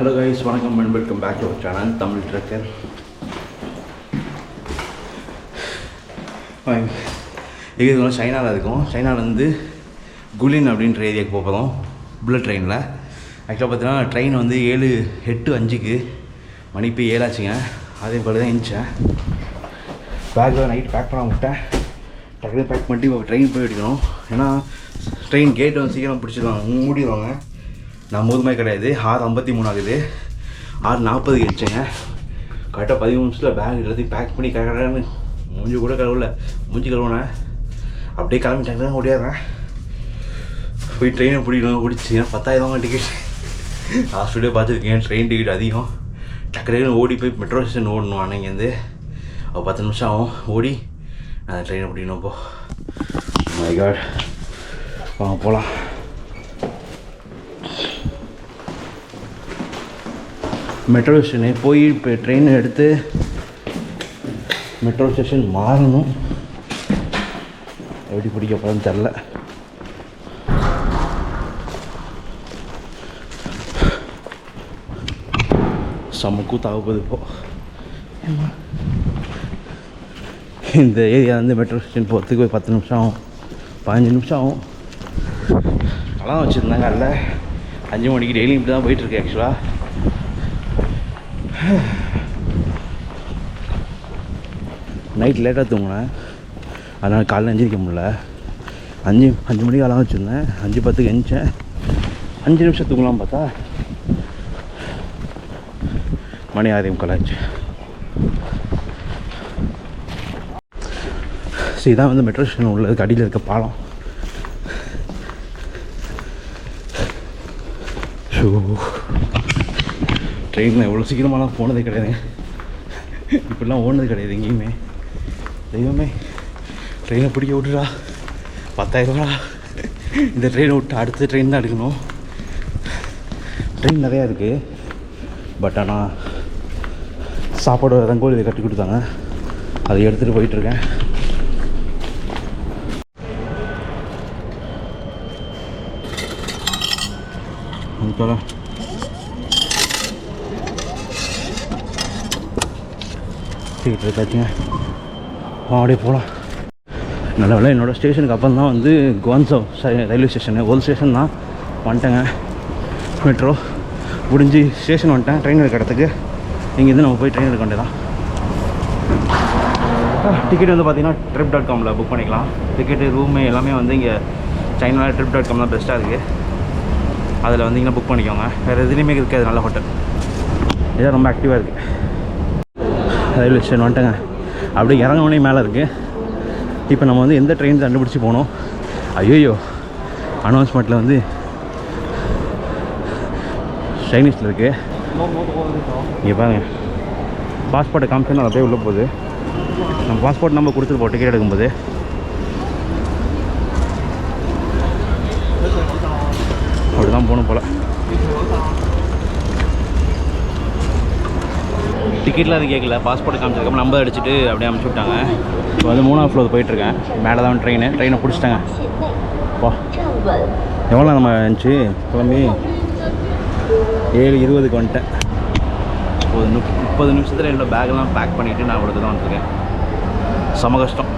Hello guys வணக்கம் and welcome back to our channel Tamil trekker எங்கே வந்து சைனாவில் இருக்கும். சைனாவில் வந்து குலின் அப்படின்ற ஏரியாவுக்கு போகிறோம் புல்லட் ட்ரெயினில் ஆக்சுவலாக பார்த்தீங்கன்னா ட்ரெயின் வந்து ஏழு எட்டு அஞ்சுக்கு மணி போய் ஏழாச்சுங்க. அதே போல் தான் இருந்துச்சேன். பேக்கில் நைட் பேக் பண்ண விட்டேன். டக்குனு பேக் பண்ணிட்டு இப்போ ட்ரெயின் போய் எடுக்கணும். ஏன்னா ட்ரெயின் கேட் வந்து சீக்கிரம் பிடிச்சிடுவாங்க மூடிடுவாங்க நான் மூதுமே கிடையாது. ஆறு ஐம்பத்தி மூணு ஆகுது. ஆறு நாற்பது கழிச்சேங்க கரெக்டாக பதிமூணு நிமிஷத்தில் பேக் எல்லாத்தையும் பேக் பண்ணி கரெக்டாக மூஞ்சி கூட கழுவல. மூஞ்சி கழுவுனேன். அப்படியே கிளம்பி தான் ஓடியாடுறேன் போய் ட்ரெயினை பிடிக்கணும் பிடிச்சி பத்தாயிரம் டிக்கெட் ஹாஸ்பிட்டலே பார்த்துருக்கேன் ட்ரெயின் டிக்கெட் அதிகம். டக்கு டக்குனு ஓடி போய் மெட்ரோ ஸ்டேஷன் ஓடணும் அன்னைங்கேருந்து ஒரு பத்து நிமிஷம் ஆகும். ஓடி நான் ட்ரெயினை பிடிக்கணும் இப்போ மை காட் வாங்க போகலாம் மெட்ரோ ஸ்டேஷனு போய் இப்போ ட்ரெயின் எடுத்து மெட்ரோ ஸ்டேஷன் மாறணும். எப்படி பிடிக்க போகிறேன்னு தெரில செம்ம கூத்தாக போகுது இப்போ. ஏம்மா. இந்த ஏரியா வந்து மெட்ரோ ஸ்டேஷன் போகிறதுக்கு ஒரு பத்து நிமிஷம் ஆகும். பதினஞ்சு நிமிஷம் ஆகும். அலாம் வச்சுருந்தாங்க அல்ல. அஞ்சு மணிக்கு டெய்லியும் இப்படி தான் போயிட்டுருக்கு ஆக்சுவலாக நைட் லேட்டாக தூங்கினேன். அதனால் காலைல எஞ்சிரிக்க முடியல. அஞ்சு அஞ்சு மணிக்கு அலாம் வச்சுருந்தேன். அஞ்சு பத்துக்கு எந்திரிச்சேன். அஞ்சு நிமிஷம் தூங்கலாம் பார்த்தா மணி ஆதியம் கலாச்சு ஸோ இதான் வந்து மெட்ரோ ஸ்டேஷன் உள்ளதுக்கு அடியில் இருக்க பாலம். ஷோ. ட்ரெயினில் எவ்வளோ சீக்கிரமாலாம் போனதே கிடையாதுங்க. இப்படிலாம் ஓடுனது கிடையாது எங்கேயுமே. தெய்வமே ட்ரெயினை பிடிக்க விட்டுடா. பத்தாயிரரூபா இந்த ட்ரெயினை விட்டு அடுத்த ட்ரெயின் தான் எடுக்கணும். ட்ரெயின் நிறையா இருக்குது பட் ஆனால் சாப்பாடு ரங்கோலி இதை கட்டி கொடுத்தாங்க. அதை எடுத்துகிட்டு போயிட்டுருக்கேன். போல டிக்கெட் இருக்காச்சுங்க அப்படியே போகலாம் நல்ல வேலை என்னோடய ஸ்டேஷனுக்கு அப்புறம் தான் வந்து குவான்சோ ரயில்வே ஸ்டேஷனு ஒரு ஸ்டேஷன் தான். வந்துட்டேங்க. மெட்ரோ முடிஞ்சு ஸ்டேஷன் வந்துட்டேன் ட்ரெயின் எடுக்க இடத்துக்கு. இங்கேருந்து நம்ம போய் ட்ரெயின் எடுக்க வேண்டியதான் டிக்கெட் வந்து பார்த்திங்கன்னா ட்ரிப் டாட் காமில் புக் பண்ணிக்கலாம். டிக்கெட்டு ரூமு எல்லாமே வந்து இங்கே சைனாவில் ட்ரிப் டாட் காம் தான் பெஸ்ட்டாக இருக்குது அதில் வந்தீங்கன்னா புக் பண்ணிக்கோங்க. வேறு எதுலேயுமே இருக்காது நல்ல ஹோட்டல் இதான் ரொம்ப ஆக்டிவாக இருக்குது ரயில்வே ஸ்டேஷன் வந்துட்டேங்க. அப்படியே இறங்கினோடனே மேலே இருக்குது இப்போ நம்ம வந்து எந்த ட்ரெயின் கண்டுபிடிச்சி போகணும் ஐயோயோ. அனௌன்ஸ்மெண்ட்டில் வந்து சைனீஸில் இருக்குது இங்கே பாருங்க. பாஸ்போர்ட்டை காமிச்சோன்னா அப்படியே உள்ளே போகுது. நம்ம பாஸ்போர்ட் நம்ம கொடுத்துட்டு போ டிக்கெட் எடுக்கும்போது. அப்படி தான் போகணும் போல். டிக்கெட்லாம் அது கேட்கல. பாஸ்போர்ட் காமிச்சதுக்கப்புறம் நம்பர் அடிச்சுட்டு அப்படியே அமுச்சு விட்டாங்க. இப்போ வந்து மூணாவது ஃப்ளோர் போயிட்டுருக்கேன். மேலே தான் ட்ரெயின் ட்ரெயினை பிடிச்சிட்டாங்க. வா. எவ்வளோ நம்ம இருந்துச்சு கிளம்பி ஏழு இருபதுக்கு வந்துட்டேன். ஒரு முப் முப்பது நிமிஷத்தில் என்னோடய பேக்கெல்லாம் பேக் பண்ணிவிட்டு நான் அவ்வளோக்கு தான் வந்துருக்கேன். செம கஷ்டம்.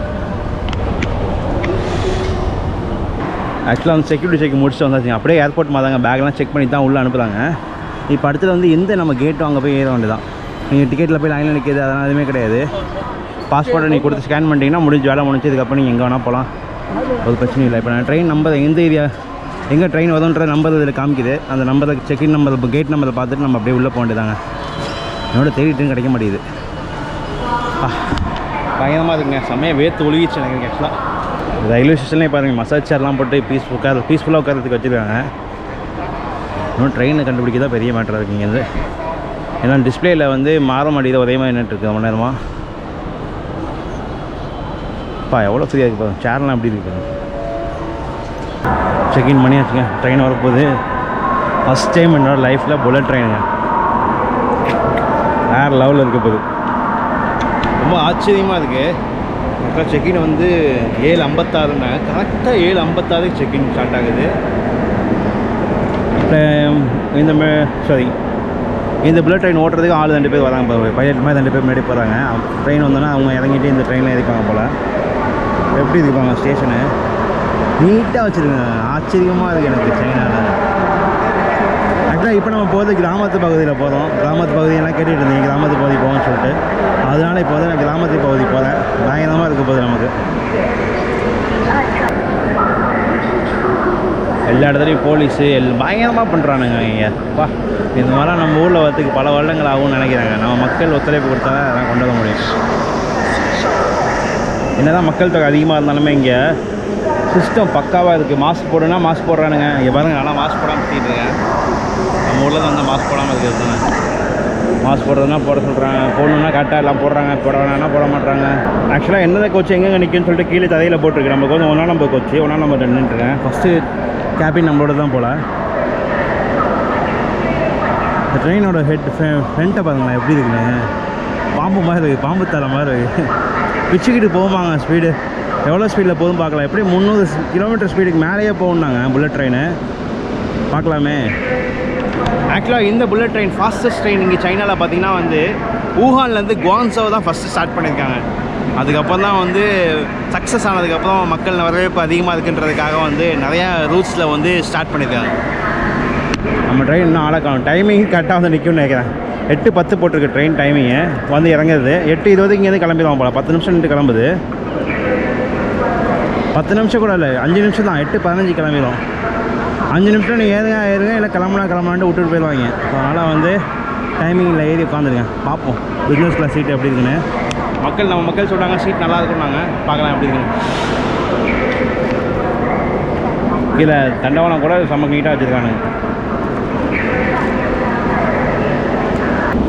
ஆக்சுவலாக வந்து செக்யூரிட்டி செக் முடிச்சுட்டு வந்தாச்சுங்க. அப்படியே ஏர்போர்ட் மாதாங்க பேக்லாம் செக் பண்ணி தான் உள்ளே அனுப்புகிறாங்க இப்போ அடுத்தது வந்து எந்த நம்ம கேட்டும் அங்கே போய் ஏற வேண்டியதான் நீங்கள் டிக்கெட்டில் போய் லைனில் நிற்கிது அதெல்லாம் எதுவுமே கிடையாது. பாஸ்போர்ட்டை நீங்கள் கொடுத்து ஸ்கேன் பண்ணிட்டீங்கன்னா முடிஞ்சு வேலை முடிஞ்சதுக்கப்புறம் நீங்கள் எங்கே வேணால் போகலாம் ஒரு பிரச்சனையும் இல்லை. இப்போ நான் ட்ரெயின் நம்பர் எந்த ஏரியா எங்கே ட்ரெயின் வருதுன்ற நம்பர் இதில் காமிக்குது. அந்த நம்பரில் செக்இன் நம்பர் இப்போ கேட் நம்பரை பார்த்துட்டு நம்ம அப்படியே உள்ளே போக வேண்டியதாங்க என்னோட தேடிட்டும் கிடைக்க மாட்டேங்குது. பயணமாக பயங்கரமாக இருக்குங்க. செம்மையாக வேர்த்து ஒழுகிச்சு எனக்கு ஆக்சுவலாக ரயில்வே ஸ்டேஷன்லேயே பாருங்கள் மசாஜ் சேர்லாம் போட்டு பீஸ் உட்கார பீஸ்ஃபுல்லாக உட்காரத்துக்கு வச்சுருக்காங்க. இன்னும் ட்ரெயினை கண்டுபிடிக்க தான் பெரிய மேட்டராக இருக்குங்க இது. ஏன்னா டிஸ்பிளேயில் வந்து மாற மாட்டேங்குது ஒரே மாதிரி நின்றுட்டுருக்கு ரொம்ப நேரமாக பா எவ்வளோ ஃப்ரீயாக இருக்குது பாருங்க. சேர்லாம் எப்படி இருக்கு பாருங்க. செக்இன் பண்ணியாச்சுங்க. ட்ரெயின் வரப்போகுது. ஃபஸ்ட் டைம் என்னோட லைஃப்பில் புல்லட் ட்ரெயினுங்க வேறு லெவலில் இருக்க போகுது ரொம்ப ஆச்சரியமாக இருக்குது கரெக்டாக செக்இன் வந்து ஏழு ஐம்பத்தாறுனாங்க கரெக்டாக ஏழு ஐம்பத்தாறுக்கு செக்இன் ஸ்டார்ட் ஆகுது. இந்த சாரி இந்த புல்லட் ட்ரெயின் ஓட்டுறதுக்கு ஆள் ரெண்டு பேர் வராங்க இப்போ பைலட் மாதிரி ரெண்டு பேர் முன்னாடி போகிறாங்க ட்ரெயின் வந்தோன்னா அவங்க இறங்கிட்டு இந்த ட்ரெயினில் இருக்காங்க போல். எப்படி இருப்பாங்க ஸ்டேஷனு நீட்டாக வச்சுருக்காங்க ஆச்சரியமாக இருக்குது எனக்கு சைனாவில் ஆக்சுவலாக இப்போ நம்ம போகிறது கிராமத்து பகுதியில் போகிறோம் கிராமத்து பகுதியெல்லாம் கேட்டுகிட்டு இருந்தீங்க. கிராமத்து பகுதி போகணும்னு சொல்லிட்டு. அதனால் இப்போ வந்து நான் கிராமத்து பகுதி போகிறேன் பயங்கரமாக இருக்க போகுது நமக்கு. எல்லா இடத்துலையும் போலீஸு எல் பயங்கரமாக பண்ணுறானுங்க இங்கே. பா இந்த மாதிரிலாம் நம்ம ஊரில் வரத்துக்கு பல வருடங்கள் ஆகும்னு நினைக்கிறாங்க. நம்ம மக்கள் ஒத்துழைப்பு கொடுத்தா தான் அதெல்லாம் கொண்டு வர முடியும். என்னதான் மக்கள் தொகை அதிகமாக இருந்தாலுமே இங்கே சிஸ்டம் பக்காவாக இருக்குது மாஸ்க் போடுனா மாஸ்க் போடுறானுங்க. இங்கே பாருங்கள் நல்லா மாஸ்க் போடாமல் சுற்றிட்டு இருக்கேன் நம்ம ஊரில் தான் வந்து மாஸ்க் போடாமல் இருக்கிறது தானே? மாஸ்க் போடுறதுனா போட சொல்கிறாங்க போடணுன்னா கரெக்டாக எல்லாம் போடுறாங்க. போட வேணாம்னா போட மாட்டாங்க ஆக்சுவலாக எந்தெந்த கோச்சு எங்கெங்கே நிற்குன்னு சொல்லிட்டு கீழே தரையில் போட்டிருக்கு. நமக்கு வந்து ஒன்றா நம்பர் கோச்சு ஒன்றா நம்பர் நின்றுட்டுருக்கேன் ஃபஸ்ட்டு கேபின் நம்மளோட தான் போல். இந்த ட்ரெயினோட ஹெட் ஃப்ரண்ட்டை பாருங்களேன் எப்படி இருக்குங்க பாம்பு மாதிரி இருக்குது பாம்பு தலை மாதிரி இருக்குது பிச்சுக்கிட்டு போவாங்க ஸ்பீடு எவ்வளோ ஸ்பீடில் போதும் பார்க்கலாம். எப்படி முந்நூறு கிலோமீட்டர் ஸ்பீடுக்கு மேலேயே போகணுன்னாங்க புல்லட் ட்ரெயின் பார்க்கலாமே. ஆக்சுவலாக இந்த புல்லட் ட்ரெயின் ஃபாஸ்டஸ்ட் ட்ரெயின் இங்கே சைனாவில் பார்த்தீங்கன்னா வந்து ஊஹான்லேருந்து குவான்சோ தான் ஃபஸ்ட்டு ஸ்டார்ட் பண்ணியிருக்காங்க. அதுக்கப்புறம் தான் வந்து சக்ஸஸ் ஆனதுக்கப்புறம் மக்கள் வரவேற்பு அதிகமாக இருக்குன்றதுக்காக வந்து நிறையா ரூட்ஸில் வந்து ஸ்டார்ட் பண்ணியிருக்காங்க. நம்ம ட்ரெயின் இன்னும் ஆளை டைமிங் கரெக்டாக வந்து நிற்கும்னு நினைக்கிறேன். எட்டு பத்து போட்டிருக்கு ட்ரெயின் டைமிங்கு வந்து இறங்குறது எட்டு இருபதுக்கு இங்கேருந்து கிளம்பிடுவோம் போல. பத்து நிமிஷம் நின்று கிளம்புது. பத்து நிமிஷம் கூட இல்லை. அஞ்சு நிமிஷம் தான். எட்டு பதினஞ்சு கிளம்பிடும் அஞ்சு நிமிஷம் நீங்கள் ஏறுங்க ஏறுங்க இல்லை கிளம்புனா கிளம்பலான்ட்டு விட்டுட்டு போயிடுவாங்க. அதனால் வந்து டைமிங்கில் ஏறி உட்காந்துருக்கேன் பார்ப்போம் பிஸ்னஸ் கிளாஸ் சீட் எப்படி இருக்குன்னு. மக்கள் நம்ம மக்கள் சொல்கிறாங்க சீட் நல்லா இருக்குன்னாங்க பார்க்கலாம் எப்படி இருக்குன்னு. கீழே தண்டவாளம் கூட செம்ம நீட்டாக வச்சுருக்கானுங்க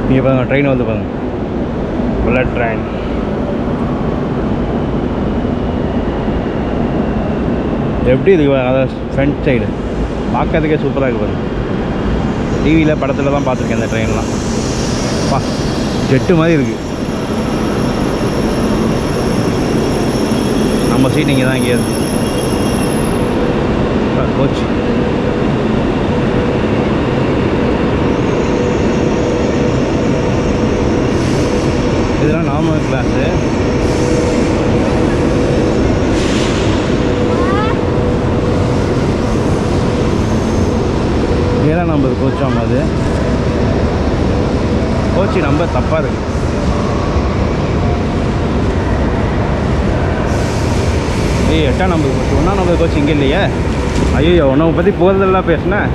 நீங்கள் பாருங்கள் ட்ரெயின் வந்து பாருங்க. புல்லட் ட்ரெயின் எப்படி இருக்கு அதான் அதாவது ஃப்ரண்ட் சைடு பார்க்கறதுக்கே சூப்பராக இருக்கு பாருங்கள் டிவியில் படத்தில் தான் பார்த்துருக்கேன் இந்த ட்ரெயின்லாம் பா ஜெட்டு மாதிரி இருக்குது நம்ம சீட் இங்கே தான் இங்கே இருக்கு கோச் இதெல்லாம் நார்மல் கிளாஸு நம்பர் கோச்சாம் அது. கோச்சு நம்பர் தப்பாக இருக்கு. ஏய் எட்டாம் நம்பர் கோச் ஒன்றாம் நம்பர் கோச் இங்கே இல்லையே? ஐயோ உன்னை பற்றி போகிறதெல்லாம் பேசுனேன்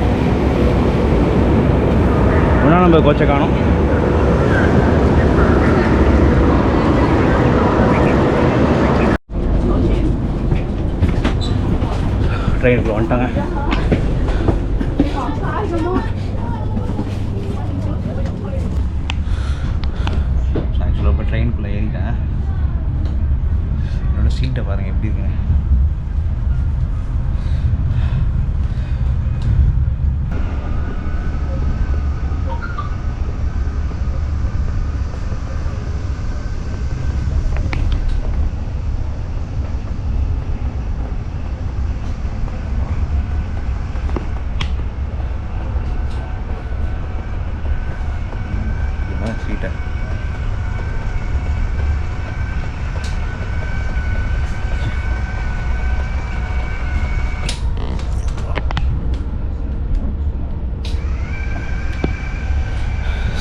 ஒன்றாம் நம்பர் கோச்சை காணும். ட்ரெயினுக்குள்ள வந்துட்டாங்க ஆக்சுவலாக இப்போ ட்ரெயினுக்குள்ளே ஏறிட்டேன். என்னோட சீட்டை பாருங்கள் எப்படி இருக்குன்னு இதுதான் சீட்டை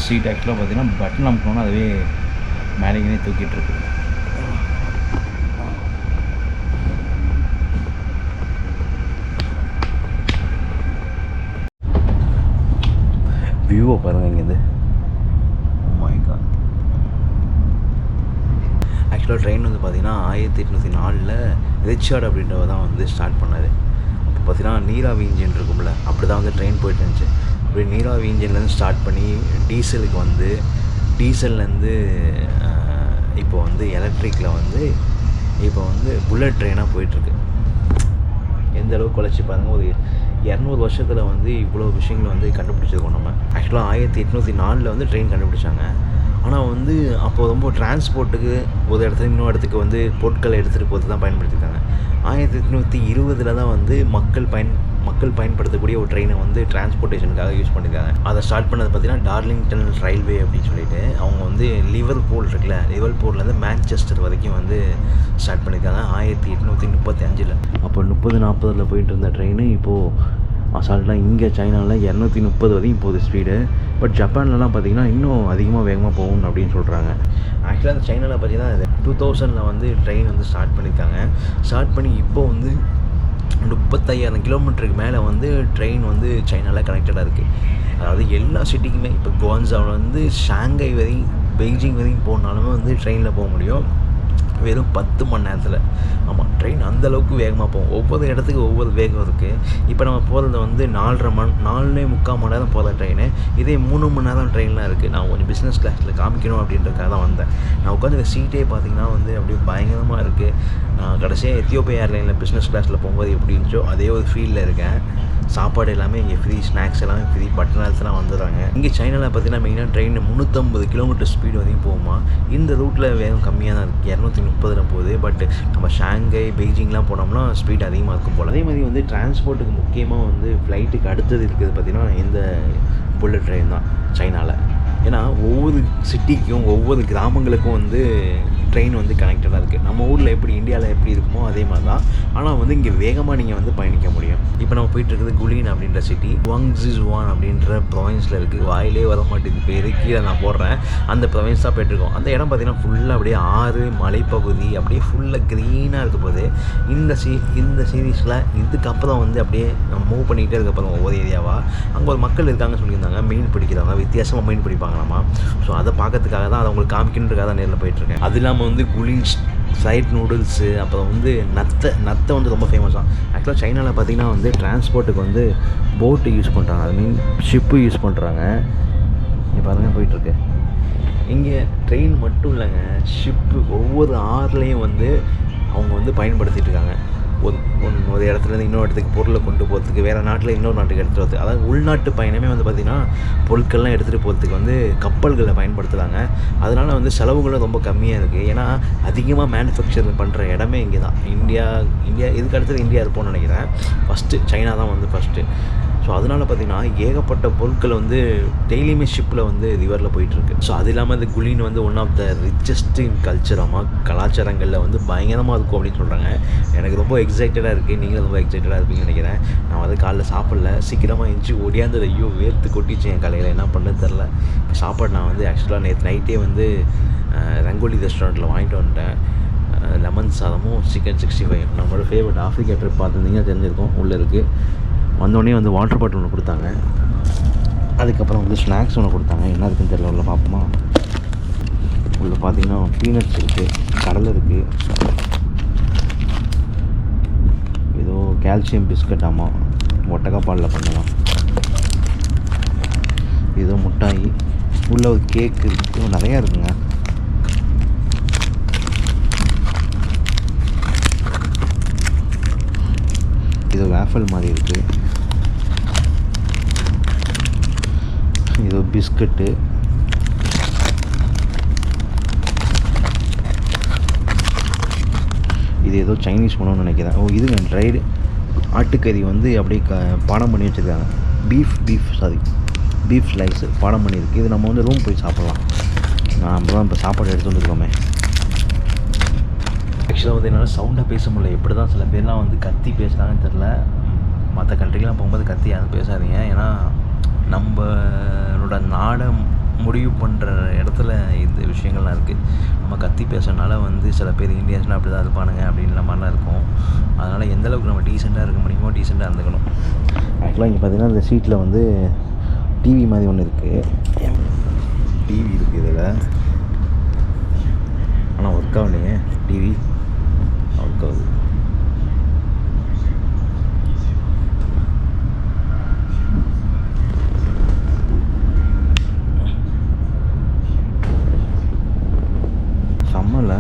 சீட் ஆக்சுவலாக பார்த்தீங்கன்னா பட்டன் அமுக்கணும்னா அதுவே மேலேங்கனே தூக்கிட்டு இருக்கு. வியூவை பாருங்கள் இங்கேருந்து காட் ஆக்சுவலாக ட்ரெயின் வந்து பார்த்தீங்கன்னா ஆயிரத்தி எட்நூற்றி நாலில் ரிச்சார்ட் அப்படின்றவர் தான் வந்து ஸ்டார்ட் பண்ணார். அப்போ பார்த்தீங்கன்னா நீராவி இன்ஜின் இருக்கும்ல அப்படி தான் வந்து ட்ரெயின் போயிட்டு இருந்துச்சு. அப்படி நீராவி இன்ஜின்லேருந்து ஸ்டார்ட் பண்ணி டீசலுக்கு வந்து டீசல்லேருந்து இப்போ வந்து எலக்ட்ரிக்கில் வந்து இப்போ வந்து புல்லட் ட்ரெயினாக போயிட்டுருக்கு. எந்த அளவுக்கு குழச்சி பாருங்கள் ஒரு இரநூறு வருஷத்தில் வந்து இவ்வளோ விஷயங்களை வந்து கண்டுபிடிச்சிருக்கோம் நம்ம. ஆக்சுவலாக ஆயிரத்தி எட்நூற்றி நாலில் வந்து ட்ரெயின் கண்டுபிடிச்சாங்க. ஆனால் வந்து அப்போது ரொம்ப டிரான்ஸ்போர்ட்டுக்கு ஒரு இடத்துல இன்னொரு இடத்துக்கு வந்து பொருட்களை எடுத்துகிட்டு போகிறது தான் பயன்படுத்தியிருக்காங்க ஆயிரத்தி எட்நூற்றி இருபதில் தான் வந்து மக்கள் பயன் மக்கள் பயன்படுத்தக்கூடிய ஒரு ட்ரெயினை வந்து டிரான்ஸ்போர்ட்டேஷனுக்காக யூஸ் பண்ணியிருக்காங்க அதை ஸ்டார்ட் பண்ணது பார்த்தீங்கன்னா டார்லிங்டன் ரயில்வே அப்படின்னு சொல்லிட்டு அவங்க வந்து லிவர்பூல் இருக்குல்ல லிவர்பூல்லேருந்து மேன்செஸ்டர் வரைக்கும் வந்து ஸ்டார்ட் பண்ணியிருக்காங்க ஆயிரத்தி எட்நூற்றி முப்பத்தி அஞ்சில் அப்போ முப்பது நாற்பதில் போயிட்டு இருந்த ட்ரெயின் இப்போது அசால்ட்டாக இங்கே சைனாவில் இரநூத்தி முப்பது வரைக்கும் போகுது ஸ்பீடு பட் ஜப்பான்லலாம் பார்த்தீங்கன்னா இன்னும் அதிகமாக வேகமாக போகும் அப்படின்னு சொல்கிறாங்க ஆக்சுவலாக அந்த சைனாவில் பார்த்தீங்கன்னா டூ தௌசண்டில் வந்து ட்ரெயின் வந்து ஸ்டார்ட் பண்ணியிருக்காங்க ஸ்டார்ட் பண்ணி இப்போ வந்து முப்பத்தையாயிரம் கிலோமீட்டருக்கு மேலே வந்து ட்ரெயின் வந்து சைனாவில் கனெக்டடாக இருக்குது அதாவது எல்லா சிட்டிக்குமே இப்போ குவான்சாவில் வந்து ஷாங்கை வரையும் பெய்ஜிங் வரையும் போனாலுமே வந்து ட்ரெயினில் போக முடியும். வெறும் பத்து மணி நேரத்தில். ஆமாம் ட்ரெயின் அந்தளவுக்கு வேகமாக போகும். ஒவ்வொரு இடத்துக்கு ஒவ்வொரு வேகம் இருக்குது இப்போ நம்ம போகிறது வந்து நாலரை மணி நாலே முக்கால் மணி நேரம் போகிற ட்ரெயின் இதே மூணு மணி நேரம் ட்ரெயின்லாம் இருக்குது நான் கொஞ்சம் பிஸ்னஸ் கிளாஸில் காமிக்கணும் அப்படின்றக்காக தான் வந்தேன். நான் உட்காந்து சீட்டே பார்த்தீங்கன்னா வந்து அப்படியே பயங்கரமாக இருக்குது நான் கடைசியாக எத்தியோப்பியா ஏர்லைனில் பிஸ்னஸ் கிளாஸில் போகும்போது எப்படி இருந்துச்சோ அதே ஒரு ஃபீல்டில் இருக்கேன். சாப்பாடு எல்லாமே இங்கே ஃப்ரீ ஸ்நாக்ஸ் எல்லாமே ஃப்ரீ பட்டனால்ஸ்லாம் வந்துடுறாங்க. இங்கே சைனாவில் பார்த்தீங்கன்னா மெயினாக ட்ரெயின் முந்நூற்றம்பது கிலோமீட்டர் ஸ்பீடு வரையும் போகுமா? இந்த ரூட்டில் வேகம் கம்மியாக தான் இருக்குது இரநூத்தி முப்பதில் போகுது. பட் நம்ம ஷாங்கை பெய்ஜிங்லாம் போனோம்னா ஸ்பீட் அதிகமாக இருக்கும் போல். அதே மாதிரி வந்து டிரான்ஸ்போர்ட்டுக்கு முக்கியமாக வந்து ஃப்ளைட்டுக்கு அடுத்தது இருக்குது பார்த்திங்கன்னா இந்த புல்லட் ட்ரெயின் தான் சைனாவில் ஏன்னா ஒவ்வொரு சிட்டிக்கும் ஒவ்வொரு கிராமங்களுக்கும் வந்து ட்ரெயின் வந்து கனெக்டடாக இருக்குது நம்ம ஊரில் எப்படி இந்தியாவில் எப்படி இருக்குமோ அதே மாதிரி தான் ஆனால் வந்து இங்கே வேகமாக நீங்கள் வந்து பயணிக்க முடியும். இப்போ நம்ம போயிட்டு இருக்கிறது குலின் அப்படின்ற சிட்டி வாங்ஸிஸ்வான் அப்படின்ற ப்ரொவின்ஸில் இருக்குது வாயிலே வர மாட்டேங்குது. பேர் கீழே நான் போடுறேன் அந்த ப்ரொவின்ஸ் தான் போயிட்டுருக்கோம் அந்த இடம் பார்த்தீங்கன்னா ஃபுல்லாக அப்படியே ஆறு மலைப்பகுதி அப்படியே ஃபுல்லாக க்ரீனாக இருக்க போது இந்த சீ இந்த சீரீஸில் இதுக்கப்புறம் வந்து அப்படியே நம்ம மூவ் பண்ணிக்கிட்டே இருக்க ஒவ்வொரு ஏரியாவாக அங்கே ஒரு மக்கள் இருக்காங்கன்னு சொல்லியிருந்தாங்க. மீன் பிடிக்கிறவங்க. வித்தியாசமாக மீன் பிடிப்பாங்களாமா. ஸோ அதை பார்க்கறதுக்காக தான் அதை உங்களுக்கு காமிக்கணுன்றதுக்காக தான் நேரில் போயிட்டுருக்கேன். அது இல்லாமல் வந்து குலின்ஸ் ஃப்ரைட் நூடுல்ஸு அப்புறம் வந்து நத்தை நத்தை வந்து ரொம்ப ஃபேமஸாக ஆக்சுவலாக சைனாவில் பார்த்தீங்கன்னா வந்து டிரான்ஸ்போர்ட்டுக்கு வந்து போட்டு யூஸ் பண்ணுறாங்க ஐ மீன் ஷிப்பு யூஸ் பண்ணுறாங்க இப்போ பாருங்கள் போயிட்டுருக்கு. இங்கே ட்ரெயின் மட்டும் இல்லைங்க ஷிப்பு ஒவ்வொரு ஆறுலேயும் வந்து அவங்க வந்து பயன்படுத்திட்டு இருக்காங்க. ஒரு ஒன் ஒரு இடத்துலேருந்து இன்னொரு இடத்துக்கு பொருளை கொண்டு போகிறதுக்கு வேறு நாட்டில் இன்னொரு நாட்டுக்கு எடுத்துகிட்டு வரது. அதாவது உள்நாட்டு பயணமே வந்து பார்த்திங்கன்னா பொருட்கள்லாம் எடுத்துகிட்டு போகிறதுக்கு வந்து கப்பல்களை பயன்படுத்துகிறாங்க அதனால் வந்து செலவுகளும் ரொம்ப கம்மியாக இருக்குது ஏன்னா அதிகமாக மேனுஃபேக்சர் பண்ணுற இடமே இங்கே தான் இந்தியா இந்தியா இதுக்கு அடுத்தது இந்தியா இருப்போம்னு நினைக்கிறேன். ஃபஸ்ட்டு சைனா தான் வந்து ஃபஸ்ட்டு ஸோ அதனால் பார்த்திங்கன்னா ஏகப்பட்ட பொருட்கள் வந்து டெய்லியுமே ஷிப்பில் வந்து ரிவரில் போயிட்டுருக்கு. ஸோ அது இல்லாமல் இந்த குலின் வந்து one of the richest in கல்ச்சரமாக கலாச்சாரங்களில் வந்து பயங்கரமாக இருக்கும் அப்படின்னு சொல்கிறாங்க எனக்கு ரொம்ப எக்ஸைட்டடாக இருக்குது நீங்களும் ரொம்ப எக்ஸைட்டடாக இருப்பீங்கன்னு நினைக்கிறேன். நான் வந்து காலைல சாப்பிடல. சீக்கிரமாக எழுந்துச்சி ஒடியாந்து ஐயோ வேர்த்து கொட்டிச்சு என் காலையில். என்ன பண்ணது தெரில இப்போ சாப்பாடு நான் வந்து ஆக்சுவலாக நேற்று நைட்டே வந்து ரங்கோலி ரெஸ்டாரண்ட்டில் வாங்கிட்டு வந்துட்டேன். லெமன் சாதமும் சிக்கன் சிக்ஸ்டி ஃபைவ் நம்மளோட ஃபேவரட் ஆஃப்ரிக்கா ட்ரிப் பார்த்துருந்தீங்கன்னா தெரிஞ்சிருக்கும். உள்ளே இருக்குது வந்தோடனே வந்து வாட்டர் பாட்டில் ஒன்று கொடுத்தாங்க. அதுக்கப்புறம் வந்து ஸ்நாக்ஸ் ஒன்று கொடுத்தாங்க. என்ன இருக்குன்னு தெரியல உள்ள பார்ப்போமா உள்ள பார்த்தீங்கன்னா பீனட்ஸ் இருக்குது கடலை இருக்குது ஏதோ கால்சியம் பிஸ்கட் ஆமாம் ஒட்டக்காப்பாலில் பண்ணலாம். ஏதோ முட்டாய். உள்ள ஒரு கேக் இருக்குது நிறையா இருக்குங்க. இது வேஃபல் மாதிரி இருக்குது இது பிஸ்கட்டு. இது ஏதோ சைனீஸ் உணவுன்னு நினைக்கிறேன். ஓ இதுங்க ட்ரைடு ஆட்டுக்கறி வந்து அப்படியே க பானம் பண்ணி வச்சுருக்காங்க. Beef beef sorry beef slice பானம் பண்ணியிருக்கு இது நம்ம வந்து ரூம் போய் சாப்பிட்லாம். நம்ம தான் இப்போ சாப்பாடு எடுத்து வந்துருக்கோமே. ஆக்சுவலாக வந்து என்னால் சவுண்டாக பேச முடியல. எப்படி தான் சில பேர்லாம் வந்து கத்தி பேசுகிறாங்கன்னு தெரில மற்ற கண்ட்ரிக்கெலாம் போகும்போது கத்தி யாரும் பேசாதீங்க. ஏன்னா நம்மளோட நாடை முடிவு பண்ணுற இடத்துல இந்த விஷயங்கள்லாம் இருக்குது நம்ம கத்தி பேசுறதுனால வந்து சில பேர் இந்தியன்ஸ்லாம் அப்படி தான் இருப்பானுங்க அப்படின்ற மாதிரிலாம் இருக்கும். அதனால் எந்த அளவுக்கு நம்ம டீசெண்டாக இருக்க முடியுமோ டீசெண்டாக இருந்துக்கணும். ஆக்சுவலாக இங்கே பார்த்தீங்கன்னா இந்த சீட்டில் வந்து டிவி மாதிரி ஒன்று இருக்குது டிவி இருக்குது இதில். ஆனால் ஒர்க் ஆகலையே டிவி ஒர்க் ஆகுது செம்மல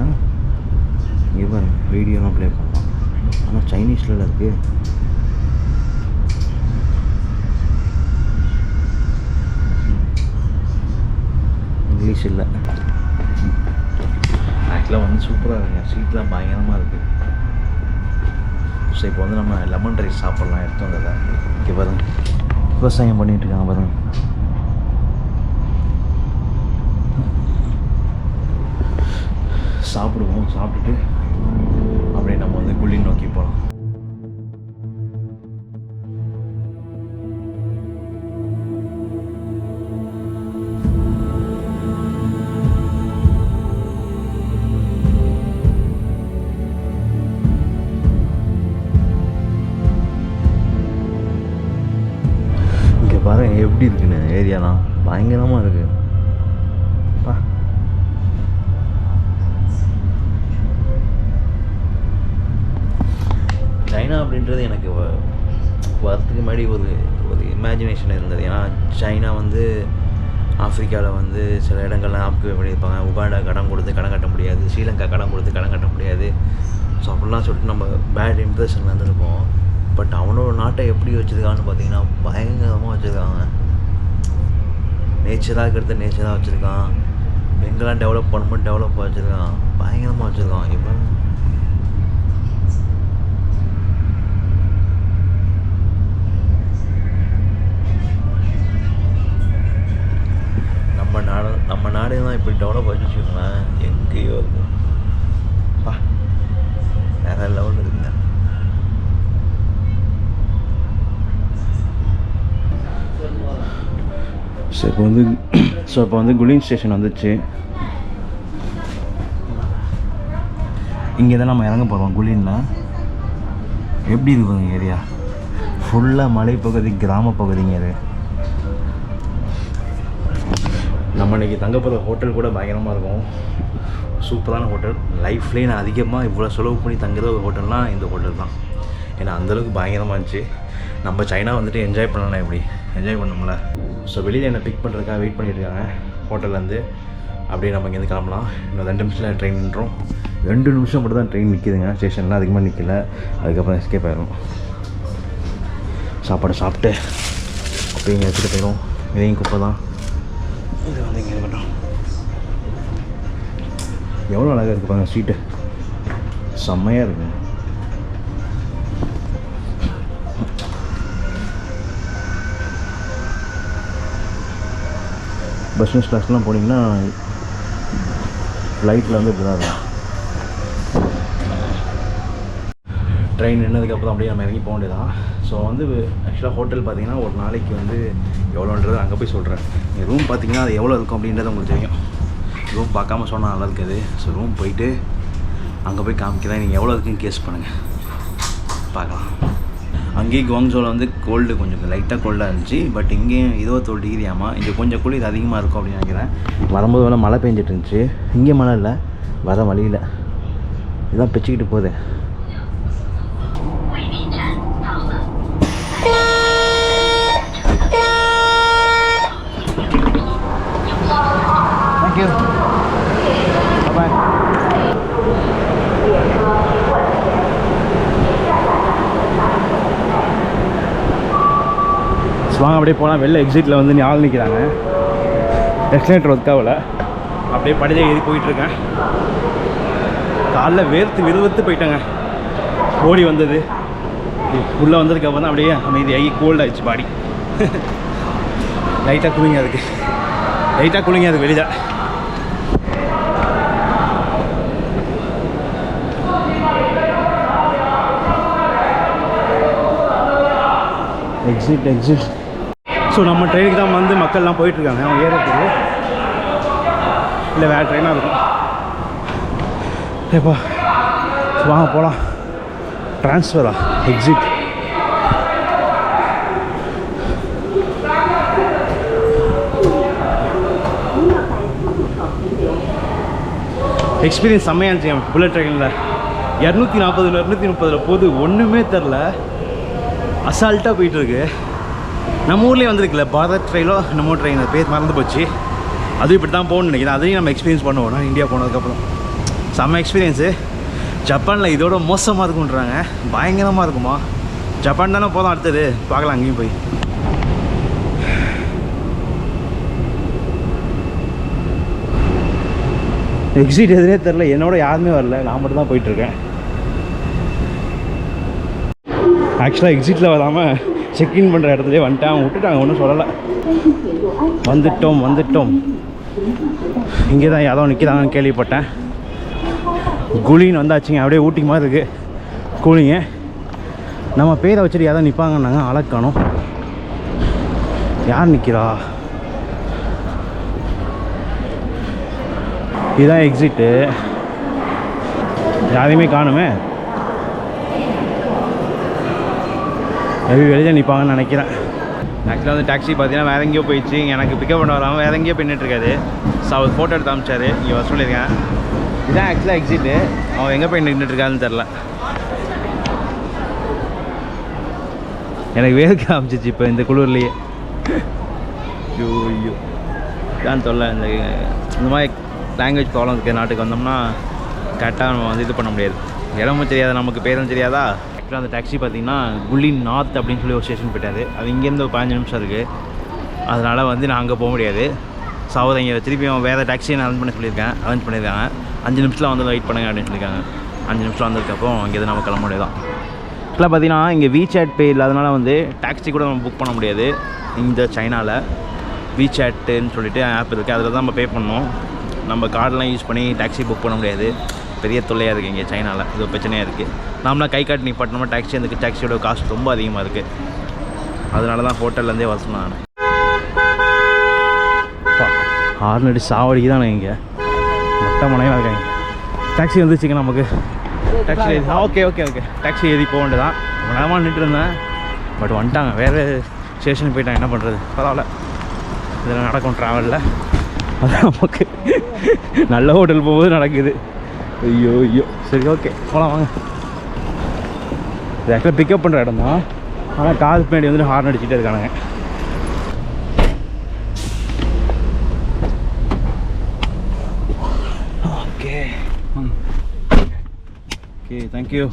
இவன் வீடியோலாம் ப்ளே பண்ணலாம் ஆனால் சைனீஸில் இருக்குது இங்கிலீஷ் இல்லை. ஆக்சுவலாக வந்து சூப்பராக இருக்குங்க. சீட்லாம் பயங்கரமாக இருக்குது ஸோ இப்போ வந்து நம்ம லெமன் ரைஸ் சாப்பிட்லாம். எடுத்தோம் இல்லை இங்கே பாருங்க. விவசாயம் பண்ணிட்டு இருக்காங்க பாருங்க. சாப்பிடுவோம். சாப்பிட்டுட்டு ஏரியாலாம் பயங்கரமாக இருக்கு. சைனா அப்படின்றது எனக்கு வரத்துக்கு முன்னாடி ஒரு ஒரு இமேஜினேஷன் இருந்தது. ஏன்னா சைனா வந்து ஆப்பிரிக்காவில் வந்து சில இடங்கள்லாம் ஆப்கே பண்ணியிருப்பாங்க உகாண்டா கடன் கொடுத்து கடன் கட்ட முடியாது. ஸ்ரீலங்கா கடன் கொடுத்து கடன் கட்ட முடியாது. ஸோ அப்படிலாம் சொல்லிட்டு நம்ம பேட் இம்ப்ரெஷன் வந்துருப்போம் பட் அவனோட நாட்டை எப்படி வச்சுருக்கான்னு பார்த்தீங்கன்னா பயங்கரமாக வச்சுருக்காங்க. நேச்சராக இருக்கிறத நேச்சராக வச்சுருக்கான். எங்கெல்லாம் டெவலப் பண்ணணும் டெவலப் வச்சுருக்கான். பயங்கரமாக வச்சுருக்கான் இப்போ நம்ம நாடு நம்ம நாடெல்லாம் இப்படி டெவலப் ஆச்சு வச்சுக்கோங்களேன் எங்கேயோ இருக்கும் பா லெவல் இருக்குது ஸோ இப்போ வந்து ஸோ இப்போ வந்து குலின் ஸ்டேஷன் வந்துச்சு. இங்கே தான் நம்ம இறங்க போகிறோம் குலினில் எப்படி இருக்குங்க ஏரியா? ஃபுல்லாக மலைப்பகுதி கிராம பகுதிங்க இது நம்ம இன்றைக்கி தங்க போகிற ஹோட்டல் கூட பயங்கரமாக இருக்கும். சூப்பரான ஹோட்டல் லைஃப்லேயே நான் அதிகமாக இவ்வளோ செலவு பண்ணி தங்குற ஒரு ஹோட்டல்னால் இந்த ஹோட்டல் தான். ஏன்னா அந்தளவுக்கு பயங்கரமாக இருந்துச்சு. நம்ம சைனா வந்துட்டு என்ஜாய் பண்ணலாம் எப்படி? என்ஜாய் பண்ணோம்ல ஸோ வெளியில் என்னை பிக் பண்ணுறதுக்காக வெயிட் பண்ணிட்டு இருக்காங்க ஹோட்டல்லேருந்து அப்படியே நம்ம இங்கேருந்து கிளம்பலாம். இன்னும் ரெண்டு நிமிஷத்தில் ட்ரெயின் நின்றோம் ரெண்டு நிமிஷம் மட்டும் தான் ட்ரெயின் நிற்கிதுங்க ஸ்டேஷனில் அதிகமாக நிற்கல அதுக்கப்புறம் எஸ்கேப் ஆயிரும். சாப்பாடு சாப்பிட்டு அப்படியே இங்கே எடுத்துகிட்டு போயிடும் இதையும் குப்பை தான். இது வந்து இங்கே இருக்கட்டும். எவ்வளோ அழகாக இருக்குது பாருங்க ஸ்ட்ரீட்டு செம்மையாக இருக்குங்க. பிஸ்னஸ் கிளாஸ்லாம் போனீங்கன்னா ஃப்ளைட்டில் வந்து இப்படி தான் இருக்கும். ட்ரெயின் நின்னதுக்கப்புறம் அப்படியே நம்ம இறங்கி போக வேண்டியதான் ஸோ வந்து ஆக்சுவலாக ஹோட்டல் பார்த்தீங்கன்னா ஒரு நாளைக்கு வந்து எவ்வளோன்றது அங்கே போய் சொல்கிறேன் ரூம் பார்த்தீங்கன்னா அது எவ்வளோ இருக்கும் அப்படின்றது உங்களுக்கு தெரியும். ரூம் பார்க்காம சொன்னால் நல்லா இருக்காது. ஸோ ரூம் போயிட்டு அங்கே போய் காமிக்கிறேன். நீங்கள் எவ்வளோ இருக்குன்னு கேஸ் பண்ணுங்கள் பார்க்கலாம். அங்கேயே குவாங்ஜோவில் வந்து கோல்டு கொஞ்சம் லைட்டாக கோல்டாக இருந்துச்சு. பட் இங்கேயும் இருபத்தோரு டிகிரி ஆமாம் இங்கே கொஞ்சம் குளிர் அதிகமாக இருக்கும் அப்படின்னு நினைக்கிறேன். வரும்போது வேலை மழை பெஞ்சிட்டு இருந்துச்சு இங்கே மழை இல்லை. வர வழியில் இதான் பிச்சுக்கிட்டு போகுது. Thank you. வாங்க அப்படியே போனால் வெளில எக்ஸிட்டில் வந்து நீ ஆள் நிற்கிறாங்க எக்ஸலேட்டர் ஒர்க்காவில் அப்படியே படிதை ஏறி போயிட்டுருக்கேன் காலைல வேர்த்து விறுவத்து போயிட்டேங்க. ஓடி வந்தது. உள்ளே வந்ததுக்கப்புறம் தான் அப்படியே அமைதியாகி கோல்ட் ஆகிடுச்சு பாடி லைட்டாக கூலிங்காக இருக்குது லைட்டாக கூலிங்காக இருக்குது வெளியில். எக்ஸிட் எக்ஸிட் ஸோ நம்ம ட்ரெயினுக்கு தான் வந்து மக்கள்லாம் போயிட்டுருக்காங்க. அவங்க ஏறத்துக்கு இல்லை வேறு ட்ரெயினாக இருக்கும். ஏப்பா வாங்க போகலாம் ட்ரான்ஸ்ஃபரா எக்ஸிட் எக்ஸ்பீரியன்ஸ் செம்மையாக இருந்துச்சு புல்லட் ட்ரெயினில் இரநூத்தி நாற்பதுல இரநூத்தி முப்பதில் போது ஒன்றுமே தெரில அசால்ட்டாக போயிட்டுருக்கு. நம்ம ஊர்லேயே வந்திருக்குல்ல பாரத் ட்ரெயிலோ நம்ம ட்ரெயின் பேர் மறந்து போச்சு. அது இப்படி தான் போகணும்னு நினைக்கிறேன். அதையும் நம்ம எக்ஸ்பீரியன்ஸ் பண்ணுவோம். நான் இந்தியா போனதுக்கப்புறம். செம்ம எக்ஸ்பீரியன்ஸு ஜப்பானில் இதோட மோசமாக இருக்குன்றாங்க பயங்கரமாக இருக்குமா? ஜப்பான் தானே போதும் அடுத்தது. பார்க்கலாம் அங்கேயும் போய். எக்ஸிட் எதுனே தெரில என்னோட யாருமே வரல. நான் மட்டும் தான் போயிட்டுருக்கேன் ஆக்சுவலாக எக்ஸிட்டில் வராமல் செக்இன் பண்ணுற இடத்துலயே வந்துட்டேன். விட்டுட்டாங்க ஒன்றும் சொல்லலை. வந்துட்டோம் வந்துட்டோம். இங்கே தான் யாதோ நிற்கிறாங்கன்னு கேள்விப்பட்டேன். குழின்னு வந்தாச்சுங்க. அப்படியே ஊட்டி மாதிரி இருக்குது கூலிங்க நம்ம பேரை வச்சுட்டு யாரும் நிற்பாங்கன்னாங்க அழக்கணும். யார் நிற்கிறா இதுதான் எக்ஸிட்டு யாரையுமே காணுமே? மேபி வெளியில் நிற்பாங்கன்னு நினைக்கிறேன். ஆக்சுவலாக வந்து டாக்ஸி பார்த்தீங்கன்னா வேற எங்கேயோ போயிடுச்சு. எனக்கு பிக்கப் பண்ண வராமல் வேற எங்கேயோ பின்னிட்டுருக்காரு ஸோ அவர் ஃபோட்டோ எடுத்து காமிச்சாரு இங்கே வர சொல்லியிருக்கேன். இதான் ஆக்சுவலாக எக்ஸிட்டு அவன் எங்கே போய் நின்றுட்டுருக்காருன்னு தெரில எனக்கு வேர்க்க காமிச்சிச்சு இப்போ இந்த குளிர்லேயே. ஐயோ ஐயோ. தான் தொல்லை. இந்த இந்த மாதிரி லாங்குவேஜ் ப்ராப்ளம் இருக்க. நாட்டுக்கு வந்தோம்னா கரெக்டாக நம்ம வந்து இது பண்ண முடியாது. இடமும் தெரியாது. நமக்கு பேரும் தெரியாதா? ஆக்சுவலாக அந்த டாக்ஸி பார்த்தீங்கன்னா குள்ளி நார்த் அப்படின்னு சொல்லி ஒரு ஸ்டேஷன் போயிட்டாரு. அது இங்கேருந்து ஒரு பதினஞ்சு நிமிஷம் இருக்குது அதனால் வந்து நான் அங்கே போக முடியாது. ஸோ இங்கே திருப்பி அவன் வேறு டாக்ஸியை நான் அரேஞ்ச் பண்ண சொல்லியிருக்கேன். அரேஞ்ச் பண்ணியிருக்காங்க. அஞ்சு நிமிஷத்தில் வந்து வெயிட் பண்ணுங்க அப்படின்னு சொல்லியிருக்காங்க. அஞ்சு நிமிஷம் வந்ததுக்கப்புறம் அங்கேருந்து நம்ம கிளம்ப முடியாதான் ஆக்சுவலாக பார்த்தீங்கன்னா இங்கே வீசாட் பே இல்லாதனால வந்து டாக்ஸி கூட நம்ம புக் பண்ண முடியாது. இந்த சைனாவில் வீசாட்டுன்னு சொல்லிட்டு ஆப் இருக்குது அதில் தான் நம்ம பே பண்ணோம் நம்ம கார்டெலாம் யூஸ் பண்ணி டாக்ஸி புக் பண்ண முடியாது. பெரிய தொல்லையாக இருக்குது இங்கே சைனாவில் இது ஒரு பிரச்சனையாக இருக்குது நாமளாக கை காட்டி நிப்பாட்டினோமா டாக்ஸி அந்த டாக்ஸியோட காஸ்ட் ரொம்ப அதிகமாக இருக்குது அதனால தான் ஹோட்டல்லேருந்தே வர சொன்னாங்க ஹார்ன் அடி சாவடிக்கு தான் இங்கே. மொட்டை மனையாக இருக்காங்க. டாக்ஸி வந்துச்சுங்க நமக்கு. டாக்ஸி எழுதி ஓகே ஓகே ஓகே டாக்ஸி ஏறி போக வேண்டியதான் ரொம்ப நேரமாக நின்றுட்டு இருந்தேன். பட் வந்துட்டாங்க. வேறு ஸ்டேஷனுக்கு போயிட்டாங்க. என்ன பண்ணுறது பரவாயில்ல. இதெல்லாம் நடக்கும் ட்ராவலில் அது நமக்கு. நல்ல ஹோட்டல் போகும்போது நடக்குது. ஐயோ ஐயோ. சரி ஓகே போகலாம் வாங்க. இது ஆக்சுவலாக பிக்கப் பண்ணுற இடம் தான் ஆனால் கார் பின்னாடி வந்துட்டு ஹார்ன் அடிச்சுட்டே இருக்கானுங்க ஓகே ஓகே தேங்க்யூ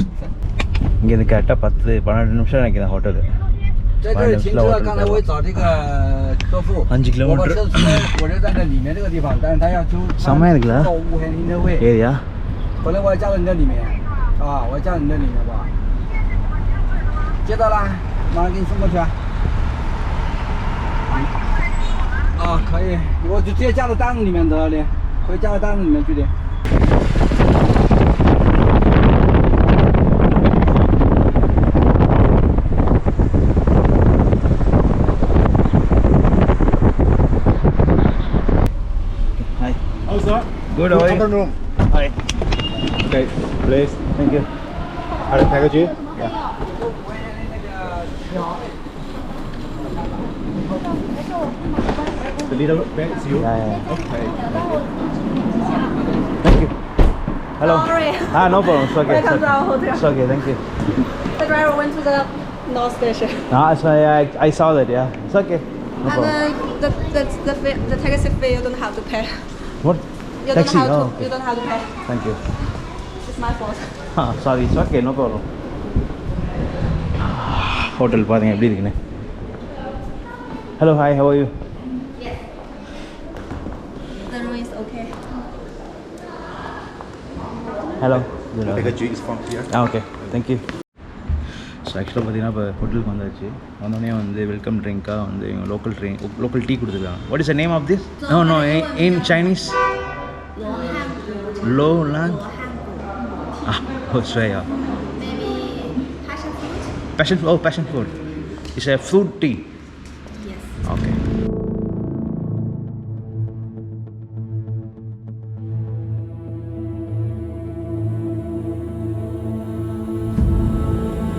இங்கேருந்து கரெக்டாக பத்து பன்னெண்டு நிமிஷம் நினைக்கிறேன் hotel 在这里停车，刚才我找这个客户，அஞ்சு我把 kilometre 车车火车站在里面这个地方，但是他要出什么呀这个到五天停车位， area 可能我要加到你这里面，啊，我要加到你这里面吧。 chết đó là nói kinh xung quanh chưa ờ có thể 我就直接加到单子里面得了的可以加到单子里面去的 Good afternoon. Hi. Okay, please. Thank you. Are you packaging? The little bag is you. Yeah, yeah. Okay. Thank you. Hello. Sorry. Ah, no problem. It's okay. It's Welcome to our okay. hotel. It's okay. Thank you. The driver went to the north station. Ah, it's, I, I saw that. Yeah. It's okay. No and problem. uh, the, the, the, fee, the taxi fee you don't have to pay. What? You Taxi. don't have Oh, to. okay. You don't have to pay. Thank you. It's my fault. Ah, sorry. It's okay. No problem. Hotel பாருங்க எப்படி இருக்குன்னு hello hi how you hello okay thank you so ஆக்சுவலாக பார்த்தீங்கன்னா இப்போ ஹோட்டலுக்கு வந்தாச்சு. வந்தோடனே வந்து வெல்கம் ட்ரிங்க்காக வந்து எங்கள் லோக்கல் ட்ரிங்க் லோக்கல் டீ கொடுத்துருக்காங்க. What is the name of this no no in Chinese low லாங் ஆ ஓ ஸ்வேயா Maybe passion fruit. passion oh passion fruit. It's a fruit tea.